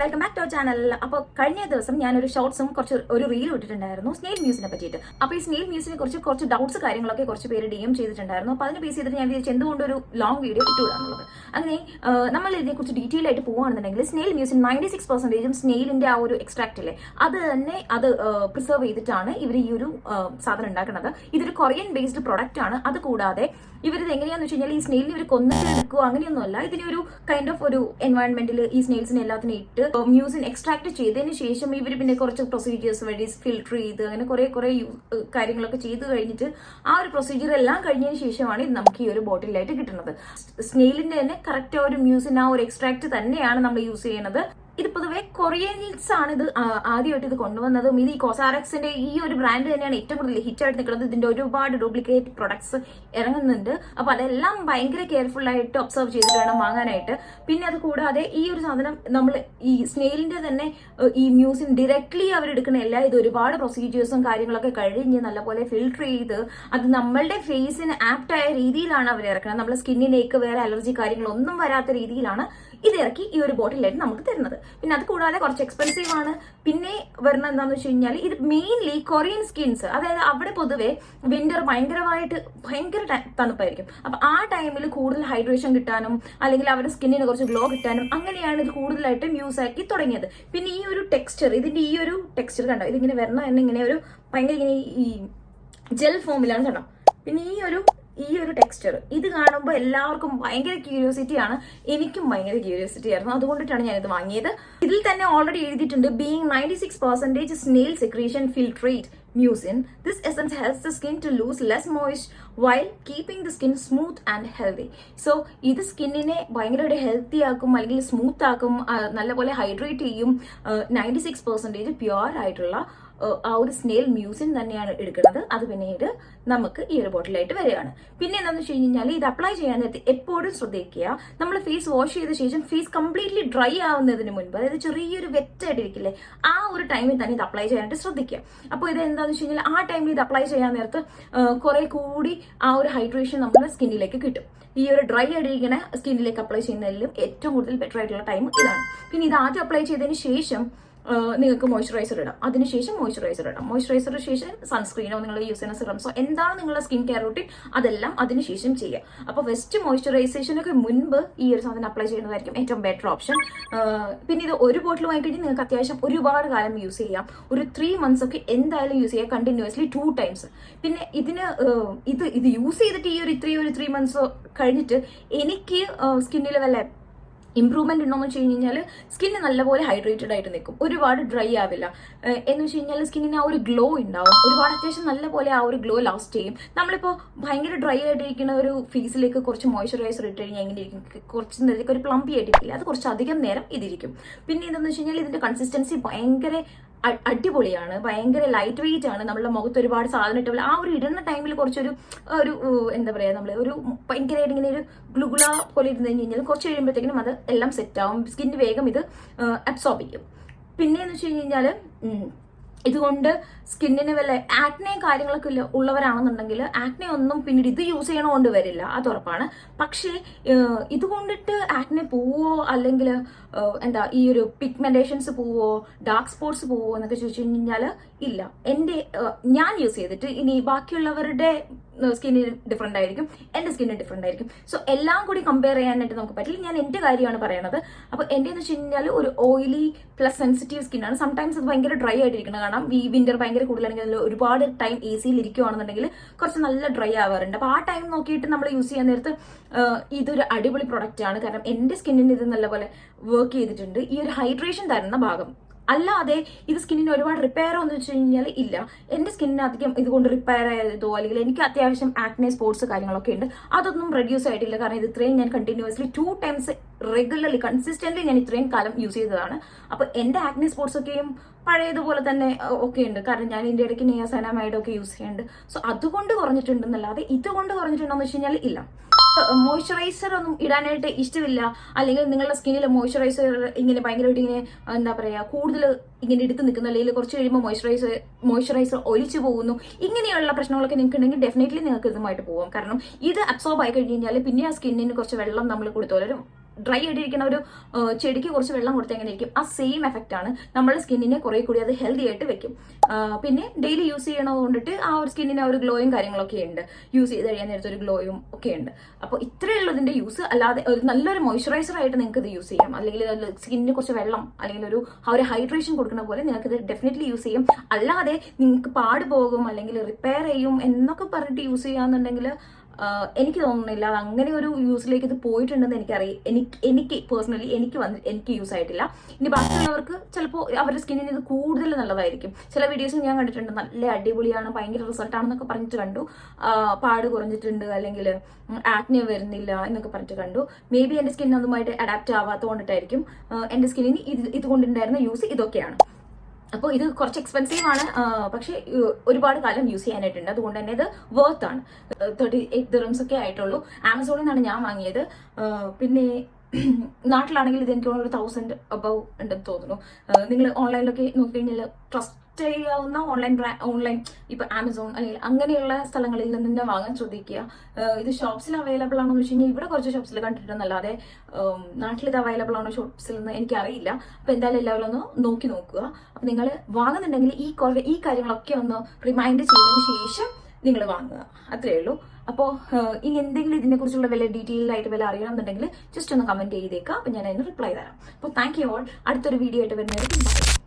Welcome back to our channel അപ്പോൾ കഴിഞ്ഞ ദിവസം ഞാൻ ഒരു ഷോർട്സും കുറച്ച് ഒരു റീൽ ഇട്ടിട്ടുണ്ടായിരുന്നു സ്നേൽ മ്യൂസിനെ പറ്റിയിട്ട്. അപ്പോൾ ഈ സ്നേൽ മ്യൂസിനെ കുറിച്ച് കുറച്ച് ഡൗട്ട്സ് കാര്യങ്ങളൊക്കെ കുറച്ച് പേര് ഡി എം ചെയ്തിട്ടുണ്ടായിരുന്നു. അപ്പോൾ അതിന് ബേസ് ചെയ്തിട്ട് ഞാൻ വിചാരിച്ചു എന്തുകൊണ്ട് ഒരു ലോങ് വീഡിയോ ഇട്ടുകൂടാന്നുള്ളത് അങ്ങനെ നമ്മൾ ഇതിനെ ഇതിനെക്കുറിച്ച് ഡീറ്റെയിൽ ആയിട്ട് പോവുകയാണെന്നുണ്ടെങ്കിൽ സ്നേൽ മ്യൂസിൻ നയന്റി സിക്സ് പെർസെന്റേജും സ്നേലിന്റെ ആ ഒരു എക്സ്ട്രാക്ട് അല്ലേ അത് തന്നെ അത് പ്രിസർവ് ചെയ്തിട്ടാണ് ഇവർ ഈ ഒരു സാധനം ഉണ്ടാക്കുന്നത്. ഇതൊരു കൊറിയൻ ബേസ്ഡ് പ്രൊഡക്റ്റ് ആണ്. അത് കൂടാതെ ഇവരിത് എങ്ങനെയാന്ന് വെച്ച് കഴിഞ്ഞാൽ ഈ സ്നെയിലിനെ ഇവർ കൊന്നിട്ട് എടുക്കുക അങ്ങനെയൊന്നുമല്ല. ഇതിനെ ഒരു കൈൻഡ് ഓഫ് ഒരു എൻവയൺമെന്റിൽ ഈ സ്നെയിൽസിനെ എല്ലാത്തിനും ഇട്ട് മ്യൂസിൻ എക്സ്ട്രാക്ട് ചെയ്തതിന് ശേഷം ഇവർ പിന്നെ കുറച്ച് പ്രൊസീജിയേഴ്സ് വഴി ഫിൽട്ടർ ചെയ്ത് അങ്ങനെ കുറെ കുറെ കാര്യങ്ങളൊക്കെ ചെയ്ത് കഴിഞ്ഞിട്ട് ആ ഒരു പ്രൊസീജിയർ എല്ലാം കഴിഞ്ഞതിന് ശേഷമാണ് ഇത് നമുക്ക് ഈ ഒരു ബോട്ടിലായിട്ട് കിട്ടുന്നത്. സ്നെയിലിന്റെ തന്നെ കറക്റ്റ് ആ ഒരു മ്യൂസിൻ ആ ഒരു എക്സ്ട്രാക്ട് തന്നെയാണ് നമ്മൾ യൂസ് ചെയ്യുന്നത് ഇത് പൊതുവെ കൊറിയൻസ് ആണ് ഇത് ആദ്യമായിട്ട് ഇത് കൊണ്ടുവന്നതും. ഇത് ഈ കോസാറക്സിന്റെ ഈ ഒരു ബ്രാൻഡ് തന്നെയാണ് ഏറ്റവും കൂടുതൽ ഹിറ്റ് ആയിട്ട് നിൽക്കുന്നത്. ഇതിന്റെ ഒരുപാട് ഡ്യൂപ്ലിക്കേറ്റ് പ്രൊഡക്ട്സ് ഇറങ്ങുന്നുണ്ട്. അപ്പൊ അതെല്ലാം ഭയങ്കര കെയർഫുൾ ആയിട്ട് ഒബ്സർവ് ചെയ്തിട്ട് വേണം വാങ്ങാനായിട്ട്. പിന്നെ അത് കൂടാതെ ഈ ഒരു സാധനം നമ്മൾ ഈ സ്നെയിലിന്റെ തന്നെ ഈ മ്യൂസിയം ഡയറക്ട്ലി അവരെടുക്കുന്ന എല്ലാ ഇത് ഒരുപാട് പ്രൊസീജിയേഴ്സും കാര്യങ്ങളൊക്കെ കഴിഞ്ഞ് നല്ലപോലെ ഫിൽട്ടർ ചെയ്ത് അത് നമ്മളുടെ ഫേസിന് ആയ രീതിയിലാണ് അവർ ഇറക്കുന്നത്. നമ്മുടെ സ്കിന്നിലേക്ക് വേറെ അലർജി കാര്യങ്ങളൊന്നും വരാത്ത രീതിയിലാണ് ഇത് ഇറക്കി ഈ ഒരു ബോട്ടിലായിട്ട് നമുക്ക് തരുന്നത്. പിന്നെ അത് കൂടാതെ കുറച്ച് എക്സ്പെൻസീവ് ആണ്. പിന്നെ വരുന്ന എന്താണെന്ന് വെച്ച് കഴിഞ്ഞാൽ ഇത് മെയിൻലി കൊറിയൻ സ്കിൻസ് അതായത് അവിടെ പൊതുവെ വിന്റർ ഭയങ്കരമായിട്ട് ഭയങ്കര തണുപ്പായിരിക്കും. അപ്പൊ ആ ടൈമിൽ കൂടുതൽ ഹൈഡ്രേഷൻ കിട്ടാനും അല്ലെങ്കിൽ അവരുടെ സ്കിന്നിന് കുറച്ച് ഗ്ലോ കിട്ടാനും അങ്ങനെയാണ് ഇത് കൂടുതലായിട്ടും യൂസ് ആക്കി തുടങ്ങിയത്. പിന്നെ ഈ ഒരു ടെക്സ്ചർ ഇതിന്റെ ഈ ഒരു ടെക്സ്ചർ കണ്ടോ? ഇതിങ്ങനെ വരണം തന്നെ ഇങ്ങനെ ഒരു ഭയങ്കര ഇങ്ങനെ ഈ ജെൽ ഫോമിലാണ് കണ്ടോ? പിന്നെ ഈ ഒരു ഈ ഒരു ടെക്സ്ചർ ഇത് കാണുമ്പോൾ എല്ലാവർക്കും ഭയങ്കര ക്യൂരിയോസിറ്റി ആണ്. എനിക്കും ഭയങ്കര ക്യൂരിയോസിറ്റി ആയിരുന്നു. അതുകൊണ്ടിട്ടാണ് ഞാനിത് വാങ്ങിയത്. ഇതിൽ തന്നെ ഓൾറെഡി എഴുതിയിട്ടുണ്ട് being ninety six percentage snail secretion filtrate mucin this essence helps the skin to lose less moist while keeping the skin smooth and healthy so ഇത് സ്കിന്നിനെ ഭയങ്കരമായിട്ട് ഹെൽത്തി ആക്കും അല്ലെങ്കിൽ സ്മൂത്ത് ആക്കും നല്ലപോലെ ഹൈഡ്രേറ്റ് ചെയ്യും. നയന്റി സിക്സ് പെർസെന്റേജ് പ്യുവർ ആയിട്ടുള്ള ആ ഒരു സ്നെയിൽ മ്യൂസിൻ തന്നെയാണ് എടുക്കുന്നത്. അത് പിന്നീട് നമുക്ക് ഈ ഒരു ബോട്ടിലായിട്ട് വരികയാണ്. പിന്നെ എന്താണെന്ന് വെച്ച് കഴിഞ്ഞാൽ ഇത് അപ്ലൈ ചെയ്യാൻ നേരത്തെ എപ്പോഴും ശ്രദ്ധിക്കുക. നമ്മൾ ഫേസ് വാഷ് ചെയ്ത ശേഷം ഫേസ് കംപ്ലീറ്റ്ലി ഡ്രൈ ആവുന്നതിന് മുൻപ് അതായത് ചെറിയൊരു വെറ്റായിട്ടിരിക്കില്ലേ ആ ഒരു ടൈമിൽ തന്നെ ഇത് അപ്ലൈ ചെയ്യാനായിട്ട് ശ്രദ്ധിക്കുക. അപ്പോൾ ഇത് എന്താണെന്ന് വെച്ച് കഴിഞ്ഞാൽ ആ ടൈമിൽ ഇത് അപ്ലൈ ചെയ്യാൻ നേരത്ത് കുറെ കൂടി ആ ഒരു ഹൈഡ്രേഷൻ നമ്മുടെ സ്കിന്നിലേക്ക് കിട്ടും. ഈ ഒരു ഡ്രൈ ആയിട്ടിരിക്കുന്ന സ്കിന്നിലേക്ക് അപ്ലൈ ചെയ്യുന്നതിലും ഏറ്റവും കൂടുതൽ ബെറ്റർ ആയിട്ടുള്ള ടൈം ഇതാണ്. പിന്നെ ഇത് ആദ്യം അപ്ലൈ ചെയ്തതിന് ശേഷം നിങ്ങൾക്ക് മോയ്സ്ചറൈസർ ഇടാം. അതിനുശേഷം മോയ്സ്ചറൈസർ ഇടാം. മോയ്സ്ചറൈസറിന് ശേഷം സൺസ്ക്രീനോ നിങ്ങൾ യൂസ് ചെയ്യുന്ന സിറംസോ എന്താണ് നിങ്ങളുടെ സ്കിൻ കെയർ റൂട്ടീൻ അതെല്ലാം അതിനുശേഷം ചെയ്യുക അപ്പോൾ വെസ്റ്റ് മോയ്സ്ചറൈസേഷനൊക്കെ മുൻപ് ഈ ഒരു സാധനം അപ്ലൈ ചെയ്യുന്നതായിരിക്കും ഏറ്റവും ബെറ്റർ ഓപ്ഷൻ പിന്നെ ഇത് ഒരു ബോട്ടിൽ വാങ്ങിക്കഴിഞ്ഞാൽ നിങ്ങൾക്ക് അത്യാവശ്യം ഒരുപാട് കാലം യൂസ് ചെയ്യാം. ഒരു ത്രീ മന്ത്സ് ഒക്കെ എന്തായാലും യൂസ് ചെയ്യുക കണ്ടിന്യൂസ്ലി ടു ടൈംസ് പിന്നെ ഇതിന് ഇത് ഇത് യൂസ് ചെയ്തിട്ട് ഈ ഒരു ഇത്രയും ഒരു ത്രീ മന്ത്സ് കഴിഞ്ഞിട്ട് എനിക്ക് സ്കിന്നിൽ വല്ല ഇമ്പ്രൂവ്മെന്റ് ഉണ്ടോന്ന് വെച്ച് കഴിഞ്ഞാൽ സ്കിന്ന് നല്ലപോലെ ഹൈഡ്രേറ്റഡ് ആയിട്ട് നിൽക്കും ഒരുപാട് ഡ്രൈ ആവില്ല. എന്ന് വെച്ച് കഴിഞ്ഞാൽ സ്കിന്നിന് ആ ഒരു ഗ്ലോ ഉണ്ടാവും ഒരുപാട് അത്യാവശ്യം നല്ലപോലെ ആ ഒരു ഗ്ലോ ലാസ്റ്റ് ചെയ്യും. നമ്മളിപ്പോൾ ഭയങ്കര ഡ്രൈ ആയിട്ടിരിക്കുന്ന ഒരു ഫേസിലേക്ക് കുറച്ച് മോയ്സ്ചറൈസർ ഇട്ട് കഴിഞ്ഞാൽ എങ്ങനെ ഇരിക്കും? കുറച്ച് നേരത്തേക്ക് ഒരു പ്ലംപി ആയിട്ടിരിക്കില്ല? അത് കുറച്ച് അധികം നേരം ഇതിരിക്കും. പിന്നെ എന്താണെന്ന് വെച്ച് കഴിഞ്ഞാൽ ഇതിന്റെ കൺസിസ്റ്റൻസി ഭയങ്കര അടിപൊളിയാണ്. ഭയങ്കര ലൈറ്റ് വെയിറ്റ് ആണ്. നമ്മുടെ മുഖത്ത് ഒരുപാട് സാധനം ഇട്ടുള്ള ആ ഒരു ഇടുന്ന ടൈമിൽ കുറച്ചൊരു ഒരു എന്താ പറയുക നമ്മൾ ഒരു ഭയങ്കരമായിട്ട് ഇങ്ങനെ ഒരു ഗ്ലുഗുള പോലെ ഇരുന്ന് കഴിഞ്ഞാൽ കുറച്ച് കഴിയുമ്പോഴത്തേക്കിനും അത് എല്ലാം സെറ്റ് ആവും. സ്കിന്നിന് വേഗം ഇത് അബ്സോർബ് ചെയ്യും. പിന്നെ എന്ന് വെച്ച് കഴിഞ്ഞാൽ ഇതുകൊണ്ട് സ്കിന്നിന് വല്ല ആക്നെ കാര്യങ്ങളൊക്കെ ഉള്ള- ഉള്ളവരാണെന്നുണ്ടെങ്കിൽ ആക്നെ ഒന്നും പിന്നീട് ഇത് യൂസ് ചെയ്യണോണ്ട് വരില്ല. അത് ഉറപ്പാണ്. പക്ഷേ ഇതുകൊണ്ടിട്ട് ആക്നെ പോവോ? അല്ലെങ്കിൽ എന്താ ഈ ഒരു പിഗ്മെന്റേഷൻസ് പോവോ? ഡാർക്ക് സ്പോട്സ് പോവോ? എന്നൊക്കെ ചോദിച്ചു കഴിഞ്ഞാൽ ഇല്ല. എന്റെ ഞാൻ യൂസ് ചെയ്തിട്ട് ഇനി ബാക്കിയുള്ളവരുടെ സ്കിന്നിന് ഡിഫറെന്റ് ആയിരിക്കും. എന്റെ സ്കിന്നിന് ഡിഫറെന്റ് ആയിരിക്കും. സോ എല്ലാം കൂടി കമ്പയർ ചെയ്യാനായിട്ട് നമുക്ക് പറ്റില്ല. ഞാൻ എന്റെ കാര്യമാണ് പറയണത്. അപ്പോൾ എന്റെ എന്ന് വെച്ച് കഴിഞ്ഞാൽ ഒരു ഓയിലി പ്ലസ് സെൻസിറ്റീവ് സ്കിന്നാണ് സംടൈംസ് അത് ഭയങ്കര ഡ്രൈ ആയിട്ടിരിക്കണം. കാരണം ഈ വിന്റർ ഭയങ്കര കൂടുതലാണെങ്കിൽ ഒരുപാട് ടൈം എ സിയിൽ ഇരിക്കുവാണെന്നുണ്ടെങ്കിൽ കുറച്ച് നല്ല ഡ്രൈ ആവാറുണ്ട്. അപ്പോൾ ആ ടൈം നോക്കിയിട്ട് നമ്മൾ യൂസ് ചെയ്യാൻ നേരത്ത് ഇതൊരു അടിപൊളി പ്രൊഡക്റ്റ് ആണ്. കാരണം എന്റെ സ്കിന്നിന് ഇത് നല്ലപോലെ വർക്ക് ചെയ്തിട്ടുണ്ട്. ഈ ഒരു ഹൈഡ്രേഷൻ തരുന്ന ഭാഗം. അല്ലാതെ ഇത് സ്കിന്നിന് ഒരുപാട് റിപ്പയർ എന്ന് വെച്ച് കഴിഞ്ഞാൽ ഇല്ല. എന്റെ സ്കിന്നിന് അധികം ഇതുകൊണ്ട് റിപ്പയർ ആയതോ അല്ലെങ്കിൽ എനിക്ക് അത്യാവശ്യം ആക്നെ സ്പോർട്സ് കാര്യങ്ങളൊക്കെ ഉണ്ട്. അതൊന്നും റെഡ്യൂസ് ആയിട്ടില്ല. കാരണം ഇത് ഇത്രയും ഞാൻ continuously two times regularly consistently ഞാൻ ഇത്രയും കാലം യൂസ് ചെയ്തതാണ്. അപ്പോൾ എന്റെ ആക്നെ സ്പോർട്സ് ഒക്കെയും പഴയതുപോലെ തന്നെ ഒക്കെ ഉണ്ട്. കാരണം ഞാൻ ഇതിന്റെ ഇടയ്ക്ക് നിയാസനമൈഡ് ഒക്കെ യൂസ് ചെയ്യുന്നുണ്ട് സോ അതുകൊണ്ട് കുറഞ്ഞിട്ടുണ്ടെന്നല്ലാതെ ഇതുകൊണ്ട് കുറഞ്ഞിട്ടുണ്ടോ എന്ന് വെച്ച് കഴിഞ്ഞാൽ ഇല്ല. മോയ്സ്ചറൈസർ ഒന്നും ഇടാനായിട്ട് ഇഷ്ടമില്ല. അല്ലെങ്കിൽ നിങ്ങളുടെ സ്കിന്നിൽ മോയ്സ്ചറൈസർ ഇങ്ങനെ ഭയങ്കരമായിട്ട് ഇങ്ങനെ എന്താ പറയുക കൂടുതൽ ഇങ്ങനെ എടുത്ത് നിൽക്കുന്നു. അല്ലെങ്കിൽ കുറച്ച് കഴിയുമ്പോൾ മോയ്സ്ചറൈസർ മോയ്സ്ചറൈസർ ഒലിച്ചു പോകുന്നു. ഇങ്ങനെയുള്ള പ്രശ്നങ്ങളൊക്കെ നിങ്ങൾക്ക് ഉണ്ടെങ്കിൽ ഡെഫിനറ്റ്ലി നിങ്ങൾക്ക് ഇതുമായിട്ട് പോകാം കാരണം ഇത് അബ്സോർബ് ആയി കഴിഞ്ഞ് കഴിഞ്ഞാൽ പിന്നെ ആ സ്കിന്നിന് കുറച്ച് വെള്ളം നമ്മൾ കൊടുത്തോലും ഡ്രൈ ആയിട്ടിരിക്കുന്ന ഒരു ചെടിക്ക് കുറച്ച് വെള്ളം കൊടുത്താൽ എങ്ങനെ ഇരിക്കും ആ സെയിം എഫക്റ്റ് ആണ് നമ്മുടെ സ്കിന്നിനെ കുറെ കൂടി അത് ഹെൽത്തി ആയിട്ട് വെക്കും. പിന്നെ ഡെയിലി യൂസ് ചെയ്യണത് കൊണ്ടിട്ട് ആ ഒരു സ്കിന്നിന് ഒരു ഗ്ലോയും കാര്യങ്ങളൊക്കെ ഉണ്ട്. യൂസ് ചെയ്ത് കഴിയാൻ നേരത്തെ ഒരു ഗ്ലോയും ഒക്കെ ഉണ്ട്. അപ്പോൾ ഇത്രയുള്ളതിന്റെ യൂസ് അല്ലാതെ ഒരു നല്ലൊരു മോയ്സ്ചറൈസർ ആയിട്ട് നിങ്ങൾക്ക് ഇത് യൂസ് ചെയ്യാം. അല്ലെങ്കിൽ സ്കിന്നിന് കുറച്ച് വെള്ളം അല്ലെങ്കിൽ ഒരു ആ ഒരു ഹൈഡ്രേഷൻ കൊടുക്കുന്ന പോലെ നിങ്ങൾക്ക് ഇത് ഡെഫിനറ്റ്ലി യൂസ് ചെയ്യും. അല്ലാതെ നിങ്ങൾക്ക് പാട് പോകും അല്ലെങ്കിൽ റിപ്പയർ ചെയ്യും എന്നൊക്കെ പറഞ്ഞിട്ട് യൂസ് ചെയ്യാന്നുണ്ടെങ്കിൽ എനിക്ക് തോന്നുന്നില്ല. അത് അങ്ങനെ ഒരു യൂസിലേക്ക് ഇത് പോയിട്ടുണ്ടെന്ന് എനിക്കറിയാം എനിക്ക് എനിക്ക് പേഴ്സണലി എനിക്ക് വന്ന് എനിക്ക് യൂസ് ആയിട്ടില്ല. ഇനി ബാക്കിയുള്ളവർക്ക് ചിലപ്പോൾ അവരുടെ സ്കിന്നിന് ഇത് കൂടുതൽ നല്ലതായിരിക്കും. ചില വീഡിയോസ് ഞാൻ കണ്ടിട്ടുണ്ട് നല്ല അടിപൊളിയാണ് ഭയങ്കര റിസൾട്ട് ആണെന്നൊക്കെ പറഞ്ഞിട്ട് കണ്ടു. പാട് കുറഞ്ഞിട്ടുണ്ട് അല്ലെങ്കിൽ ആക്നെ വരുന്നില്ല എന്നൊക്കെ പറഞ്ഞിട്ട് കണ്ടു. മേ ബി എന്റെ സ്കിൻ അതുമായിട്ട് അഡാപ്റ്റ് ആവാത്തത് കൊണ്ടിട്ടായിരിക്കും എന്റെ സ്കിന്നിന് ഇത് ഇതുകൊണ്ടുണ്ടായിരുന്ന യൂസ് ഇതൊക്കെയാണ്. അപ്പോൾ ഇത് കുറച്ച് എക്സ്പെൻസീവ് ആണ്. പക്ഷേ ഒരുപാട് കാലം യൂസ് ചെയ്യാനായിട്ടുണ്ട്. അതുകൊണ്ട് തന്നെ ഇത് വർത്ത് ആണ്. തേർട്ടി എയ്റ്റ് ദിറംസ് ഒക്കെ ആയിട്ടുള്ളൂ. ആമസോണിൽ നിന്നാണ് ഞാൻ വാങ്ങിയത്. പിന്നെ നാട്ടിലാണെങ്കിൽ ഇത് എനിക്ക് ഒരു തൗസൻഡ് അബവ് ഉണ്ടെന്ന് തോന്നുന്നു. നിങ്ങൾ ഓൺലൈനിലൊക്കെ നോക്കിക്കഴിഞ്ഞാൽ ട്രസ്റ്റ് ചെയ്യാവുന്ന ഓൺലൈൻ ഓൺലൈൻ ഇപ്പൊ ആമസോൺ അല്ലെങ്കിൽ അങ്ങനെയുള്ള സ്ഥലങ്ങളിൽ നിന്ന് തന്നെ വാങ്ങാൻ ശ്രദ്ധിക്കുക. ഇത് ഷോപ്സിൽ അവൈലബിൾ ആണോ എന്ന് വെച്ച് കഴിഞ്ഞാൽ ഇവിടെ കുറച്ച് ഷോപ്സിൽ കണ്ടിട്ടുണ്ടെന്നല്ലാതെ നാട്ടിൽ ഇത് അവൈലബിൾ ആണോ ഷോപ്സിൽ നിന്ന് എനിക്കറിയില്ല. അപ്പൊ എന്തായാലും എല്ലാവരും ഒന്ന് നോക്കി നോക്കുക. അപ്പൊ നിങ്ങൾ വാങ്ങുന്നുണ്ടെങ്കിൽ ഈ കുറേ ഈ കാര്യങ്ങളൊക്കെ ഒന്ന് റിമൈൻഡ് ചെയ്തതിന് ശേഷം നിങ്ങൾ വാങ്ങുക. അത്രയേ ഉള്ളൂ. അപ്പോൾ ഇനി എന്തെങ്കിലും ഇതിനെക്കുറിച്ചുള്ള വല്ല ഡീറ്റെയിൽ ആയിട്ട് വല്ല അറിയണമെന്നുണ്ടെങ്കിൽ ജസ്റ്റ് ഒന്ന് കമന്റ് ചെയ്തേക്കാം. അപ്പോൾ ഞാൻ അതിന് റിപ്ലൈ തരാം. അപ്പോൾ താങ്ക് യു ഓൾ അടുത്തൊരു വീഡിയോ ആയിട്ട് വരുന്നതായിരിക്കും